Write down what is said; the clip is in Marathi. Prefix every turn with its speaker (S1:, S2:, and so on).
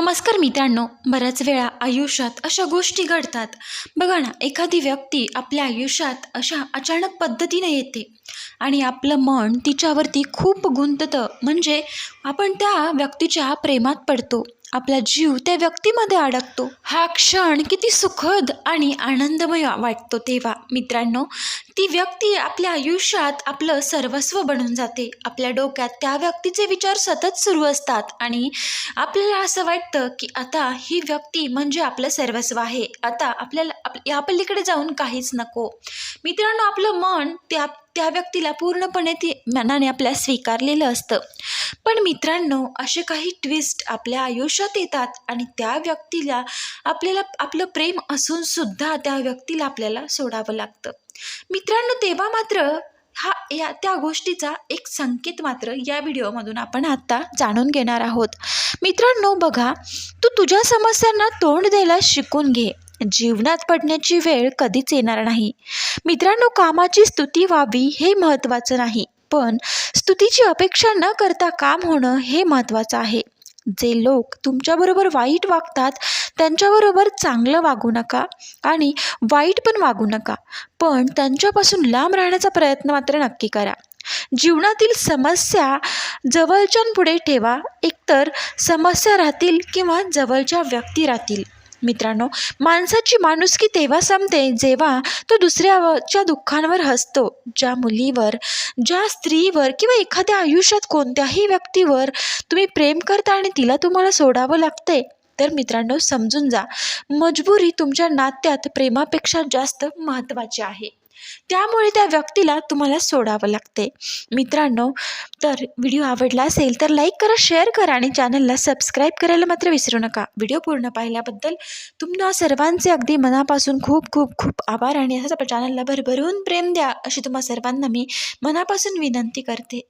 S1: नमस्कार मित्रांनो बऱ्याच वेळा आयुष्यात अशा गोष्टी घडतात. बघा ना एखादी व्यक्ती आपल्या आयुष्यात अशा अचानक पद्धतीने येते आणि आपलं मन तिच्यावरती खूप गुंततं. म्हणजे आपण त्या व्यक्तीच्या प्रेमात पडतो. आपला जीव त्या व्यक्तीमध्ये अडकतो. हा क्षण किती सुखद आणि आनंदमय वाटतो तेव्हा. मित्रांनो ती व्यक्ती आपल्या आयुष्यात आपलं सर्वस्व बनून जाते. आपल्या डोक्यात त्या व्यक्तीचे विचार सतत सुरू असतात आणि आपल्याला असं वाटतं की आता ही व्यक्ती म्हणजे आपलं सर्वस्व आहे. आता आपल्याला आप या पलीकडे जाऊन काहीच नको. मित्रांनो आपलं मन त्या त्या व्यक्तीला पूर्णपणे ती मनाने आपल्या स्वीकारलेलं असतं. पण मित्रांनो असे काही ट्विस्ट आपल्या आयुष्यात येतात आणि त्या व्यक्तीला आपल्याला आपलं प्रेम असून सुद्धा त्या व्यक्तीला आपल्याला सोडावं लागतं. मित्रांनो तेव्हा मात्र हा या त्या गोष्टीचा एक संकेत मात्र या व्हिडिओमधून आपण आत्ता जाणून घेणार आहोत. मित्रांनो बघा तू तुझ्या समस्यांना तोंड द्यायला शिकून घे. जीवनात पडण्याची वेळ कधीच येणार नाही. मित्रांनो कामाची स्तुती व्हावी हे महत्त्वाचं नाही पण स्तुतीची अपेक्षा न करता काम होणं हे महत्त्वाचं आहे. जे लोक तुमच्याबरोबर वाईट वागतात त्यांच्याबरोबर चांगलं वागू नका आणि वाईट पण वागू नका पण त्यांच्यापासून लांब राहण्याचा प्रयत्न मात्र नक्की करा. जीवनातील समस्या जवळच्यांपुढे ठेवा एकतर समस्या राहतील किंवा जवळच्या व्यक्ती राहतील. मित्रांनो माणसाची माणुसकी तेव्हा संपते जेव्हा तो दुसऱ्याच्या दुःखांवर हसतो. ज्या मुलीवर ज्या स्त्रीवर किंवा एखाद्या आयुष्यात कोणत्याही व्यक्तीवर तुम्ही प्रेम करता आणि तिला तुम्हाला सोडावं लागते तर मित्रांनो समजून जा. मजबुरी तुमच्या नात्यात प्रेमापेक्षा जास्त महत्त्वाची आहे. त्यामुळे त्या व्यक्तीला तुम्हाला सोडावं लागते. मित्रांनो तर व्हिडिओ आवडला असेल तर लाईक करा शेअर करा आणि चॅनलला सबस्क्राईब करायला मात्र विसरू नका. व्हिडिओ पूर्ण पाहिल्याबद्दल तुम्हाला सर्वांचे अगदी मनापासून खूप खूप खूप आभार आणि असंच आपल्या चॅनलला भरभरून प्रेम द्या अशी तुम्हा सर्वांना मी मनापासून विनंती करते.